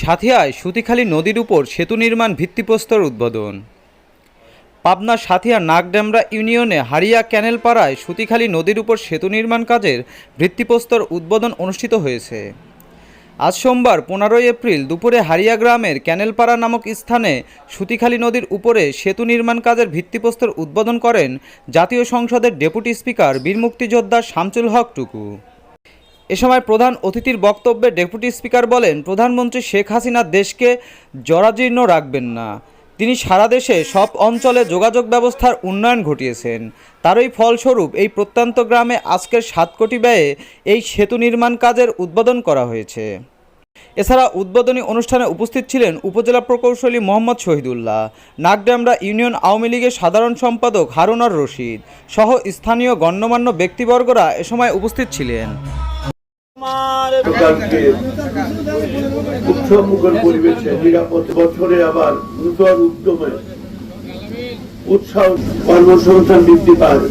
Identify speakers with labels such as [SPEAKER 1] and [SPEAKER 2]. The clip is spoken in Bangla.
[SPEAKER 1] সাথিয়ায় সুতিখালী নদীর উপর সেতু নির্মাণ ভিত্তিপ্রস্তর উদ্বোধন। পাবনা সাথিয়া নাগডামরা ইউনিয়নে হারিয়া ক্যানেল পাড়ায় সুতিখালী নদীর উপর সেতু নির্মাণ কাজের ভিত্তিপ্রস্তর উদ্বোধন অনুষ্ঠিত হয়েছে। আজ সোমবার পনেরোই এপ্রিল দুপুরে হারিয়া গ্রামের ক্যানেলপাড়া নামক স্থানে সুতিখালী নদীর উপরে সেতু নির্মাণ কাজের ভিত্তিপ্রস্তর উদ্বোধন করেন জাতীয় সংসদের ডেপুটি স্পিকার বীর মুক্তিযোদ্ধা শামসুল হক টুকু। এ সময় প্রধান অতিথির বক্তব্যে ডেপুটি স্পিকার বলেন, প্রধানমন্ত্রী শেখ হাসিনা দেশকে জরাজীর্ণ রাখবেন না। তিনি সারা দেশে সব অঞ্চলে যোগাযোগ ব্যবস্থার উন্নয়ন ঘটিয়েছেন। তারই ফলস্বরূপ এই প্রত্যন্ত গ্রামে আজকের সাত কোটি ব্যয়ে এই সেতু নির্মাণ কাজের উদ্বোধন করা হয়েছে। এছাড়া উদ্বোধনী অনুষ্ঠানে উপস্থিত ছিলেন উপজেলা প্রকৌশলী মোহাম্মদ শহীদুল্লাহ, নাগডামরা ইউনিয়ন আওয়ামী লীগের সাধারণ সম্পাদক হারুনার রশিদ সহ স্থানীয় গণ্যমান্য ব্যক্তিবর্গরা এ সময় উপস্থিত ছিলেন।
[SPEAKER 2] উৎসবমুখর পরিবেশে নিরাপদ বছরে আবার নূতন উদ্যমে উৎসাহ কর্মসংস্থান বৃদ্ধি পায়।